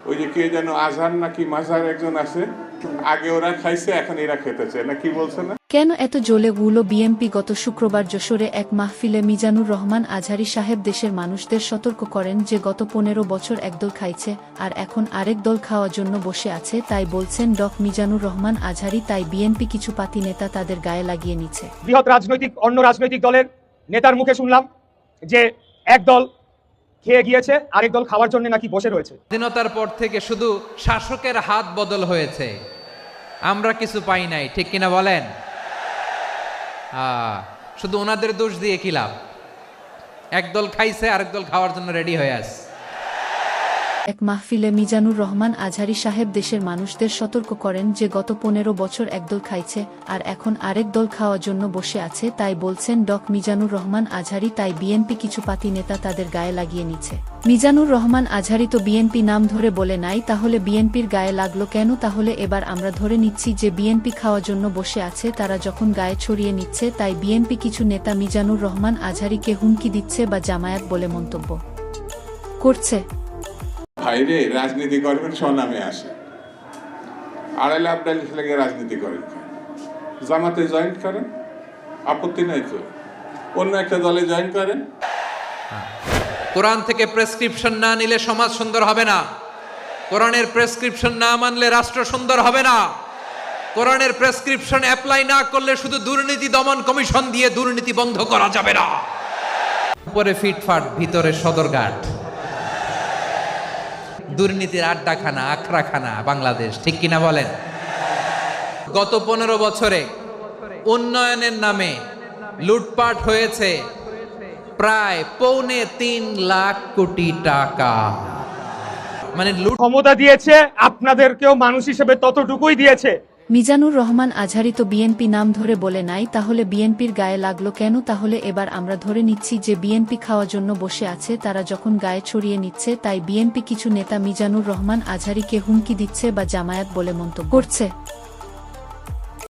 ওই যে কে যেন আজহার নাকি মাঝার একজন আছে আগে ওরা খাইছে এখন এরা খেতেছে না কি বলছে না? কেন এত জ্বলে গুলো বিএমপি গত শুক্রবার যশোরে এক মাহফিলে মিজানুর রহমান আজহারি সাহেব দেশের মানুষদের সতর্ক করেন যে গত পনেরো বছর একদল খাইছে আর এখন আরেক দল খাওয়ার জন্য বসে আছে তাই বলছেন ডক মিজানুর রহমান আজহারি তাই বিএনপি কিছু পাতি নেতা তাদের গায়ে লাগিয়ে নিচ্ছে। বৃহৎ রাজনৈতিক অন্য রাজনৈতিক দলের নেতার মুখে শুনলাম যে এক দল খেয়ে গিয়েছে, আরেক দল খাওয়ার জন্য নাকি বসে রয়েছে। স্বাধীনতার পর থেকে শুধু শাসকের হাত বদল হয়েছে। আমরা কিছু পাই নাই, ঠিক কিনা বলেন? শুধু ওনাদের দোষ দিয়ে কি লাভ? একদল খাইছে, আরেক দল খাওয়ার জন্য রেডি হয়ে আছে। এক মাহফিলে মিজানুর রহমান আজহারি সাহেব দেশের মানুষদের সতর্ক করেন যে গত পনেরো বছর একদল খাইছে, আর এখন আরেক দল খাওয়ার জন্য বসে আছে, তাই বলছেন ডক মিজানুর রহমান আজহারি, তাই বিএনপি কিছু পাতি নেতা তাদের গায়ে লাগিয়ে নিচ্ছে। মিজানুর রহমান আজহারি তো বিএনপি নাম ধরে বলে নাই, তাহলে বিএনপির গায়ে লাগল কেন? তাহলে এবার আমরা ধরে নিচ্ছি যে বিএনপি খাওয়ার জন্য বসে আছে, তারা যখন গায়ে ছড়িয়ে নিচ্ছে, তাই বিএনপি কিছু নেতা মিজানুর রহমান আজহারিকে হুমকি দিচ্ছে বা জামায়াত বলে মন্তব্য করছে। ভাইরে রাজনীতি করবেন স্বনামে আসে। আড়াইলে আবডাইলে ছেলেকে রাজনীতি করেন জামাতে জয়েন করেন? আপত্তি নাই তো? অন্য একটা দলে জয়েন করেন? কোরআন থেকে প্রেসক্রিপশন না নিলে সমাজ সুন্দর হবে না। কোরআনের প্রেসক্রিপশন না মানলে রাষ্ট্র সুন্দর হবে না। কোরআনের প্রেসক্রিপশন অ্যাপ্লাই না করলে শুধু দুর্নীতি দমন কমিশন দিয়ে দুর্নীতি বন্ধ করা যাবে না। উপরে ফিটফাট, ভিতরে সদরঘাট। দুর্নীতির আড্ডাখানা, আখড়াখানা বাংলাদেশ, ঠিক কিনা বলেন? গত পনেরো বছরে উন্নয়নের নামে লুটপাট হয়েছে প্রায় পৌনে তিন লাখ কোটি টাকা। মানে ক্ষমতা দিয়েছে, আপনাদেরকেও মানুষ হিসেবে ততটুকুই দিয়েছে। মিজানুর রহমান আঝারি তো বিএনপি নাম ধরে বলে নাই, তাহলে বিএনপির গায়ে লাগল কেন? তাহলে এবার আমরা ধরে নিচ্ছি যে বিএনপি খাওয়ার জন্য বসে আছে, তারা যখন গায়ে ছড়িয়ে নিচ্ছে, তাই বিএনপি কিছু নেতা মিজানুর রহমান আঝারিকে হুমকি দিচ্ছে বা জামায়াত বলে মন্তব্য করছে।